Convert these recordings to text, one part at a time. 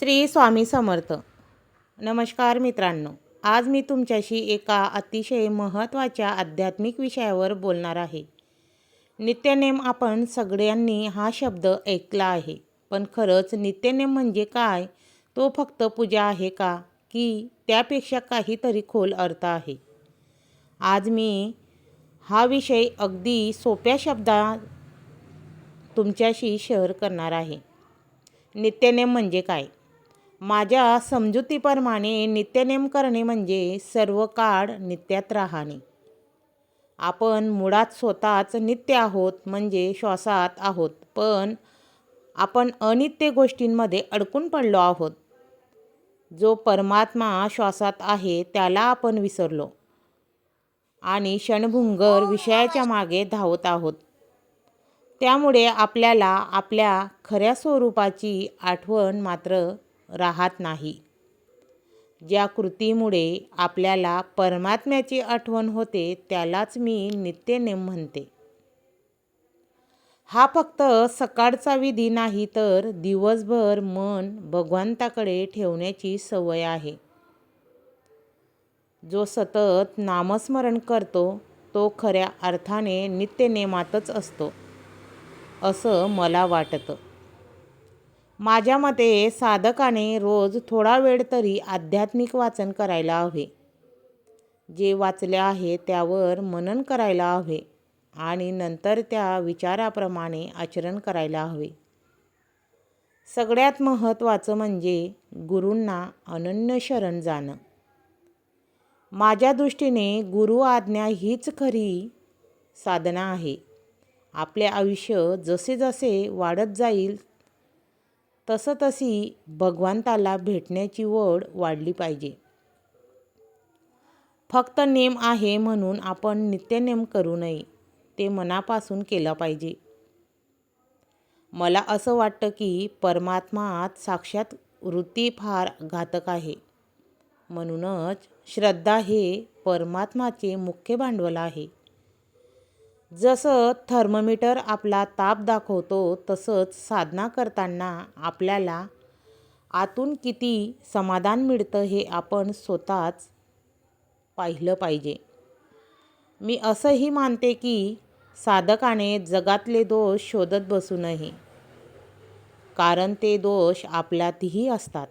श्री स्वामी समर्थ. नमस्कार मित्रांनो आज मी तुमच्याशी एका अतिशय महत्त्वाच्या आध्यात्मिक विषयावर बोलणार आहे. नित्यनेम आपण सगळ्यांनी हा शब्द ऐकला आहे पण खरंच नित्यनेम म्हणजे काय? तो फक्त पूजा आहे का? की त्यापेक्षा काहीतरी खोल अर्थ आहे. आज मी हा विषय अगदी सोप्या शब्दात तुमच्याशी शेअर करणार आहे. नित्यनेम म्हणजे काय? माझ्या समजुतीप्रमाणे नित्यनेम करणे म्हणजे सर्व काळ नित्यात राहणे. आपण मुळात स्वतःच नित्य आहोत म्हणजे श्वासात आहोत पण आपण अनित्य गोष्टींमध्ये अडकून पडलो आहोत. जो परमात्मा श्वासात आहे त्याला आपण विसरलो आणि क्षणभुंगर विषयाच्या मागे धावत आहोत. त्यामुळे आपल्याला आपल्या खऱ्या स्वरूपाची आठवण मात्र राहत नाही. ज्या कृतीमुळे आपल्याला परमात्म्याची आठवण होते त्यालाच मी नित्यनेम म्हणते. हा फक्त सकाळचा विधी नाही तर दिवसभर मन भगवंताकडे ठेवण्याची सवय आहे. जो सतत नामस्मरण करतो तो खऱ्या अर्थाने नित्यनेमातच असतो असं मला वाटतं. माझ्या मते साधकाने रोज थोडा वेळ तरी आध्यात्मिक वाचन करायला हवे. जे वाचले आहे त्यावर मनन करायला हवे आणि नंतर त्या विचाराप्रमाणे आचरण करायला हवे. सगळ्यात महत्त्वाचं म्हणजे गुरूंना अनन्य शरण जाणं. माझ्या दृष्टीने गुरु आज्ञा हीच खरी साधना आहे. आपले आयुष्य जसे जसे वाढत जाईल तसं तशी भगवंताला भेटण्याची ओढ वाढली पाहिजे. फक्त नेम आहे म्हणून आपण नित्यनेम करू नये ते मनापासून केलं पाहिजे. मला असं वाटतं की परमात्मात साक्षात वृत्ती फार घातक आहे. म्हणूनच श्रद्धा हे परमात्माचे मुख्य भांडवल आहे. जसं थर्मोमीटर आपला ताप दाखवतो तसंच साधना करताना आपल्याला आतून किती समाधान मिळतं हे आपण स्वतःच पाहिलं पाहिजे. मी असंही मानते की साधकाने जगातले दोष शोधत बसू नये कारण ते दोष आपल्यातही असतात.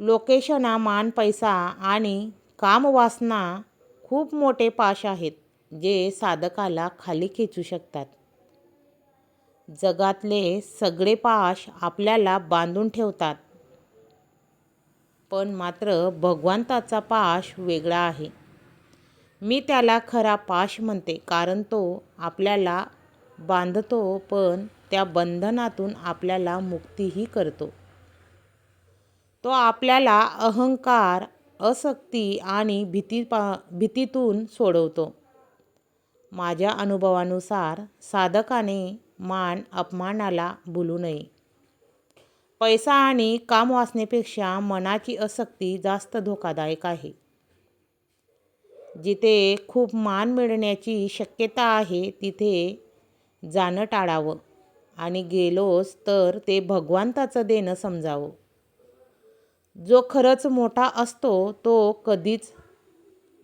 लोकेशना मान पैसा आणि कामवासना खूप मोठे पाश आहेत जे साधकाला खाली खेचू शकतात. जगातले सगळे पाश आपल्याला बांधून ठेवतात. पण मात्र भगवंताचा पाश वेगळा आहे. मी त्याला खरा पाश म्हणते कारण तो आपल्याला बांधतो पण त्या बंधनातून आपल्याला मुक्तीही करतो. तो आपल्याला अहंकार असक्ती आणि भीती पा भीतीतून सोडवतो. माझ्या अनुभवानुसार साधकाने मान अपमानाला भुलू नये. पैसा आणि काम वाचण्यापेक्षा मनाची असक्ती जास्त धोकादायक आहे. जिथे खूप मान मिळण्याची शक्यता आहे तिथे जाणं टाळावं आणि गेलोच तर ते भगवंताचं देणं समजावं. जो खरंच मोठा असतो तो कधीच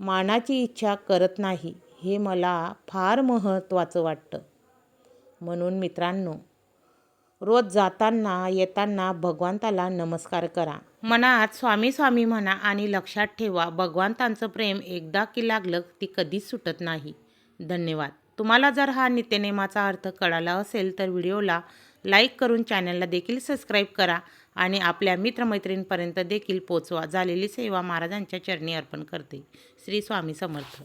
मानाची इच्छा करत नाही हे मला फार महत्त्वाचं वाटतं. म्हणून मित्रांनो रोज जाताना येताना भगवंताला नमस्कार करा. मनात स्वामी स्वामी म्हणा आणि लक्षात ठेवा भगवंतांचं प्रेम एकदा की लागलं ती कधीच सुटत नाही. धन्यवाद. तुम्हाला जर हा नित्यनेमाचा अर्थ कळाला असेल तर व्हिडिओला लाईक करून चॅनलला देखील सबस्क्राईब करा आणि आपल्या मित्रमैत्रिणींपर्यंत देखील पोचवा. झालेली सेवा महाराजांच्या चरणी अर्पण करते. श्री स्वामी समर्थ.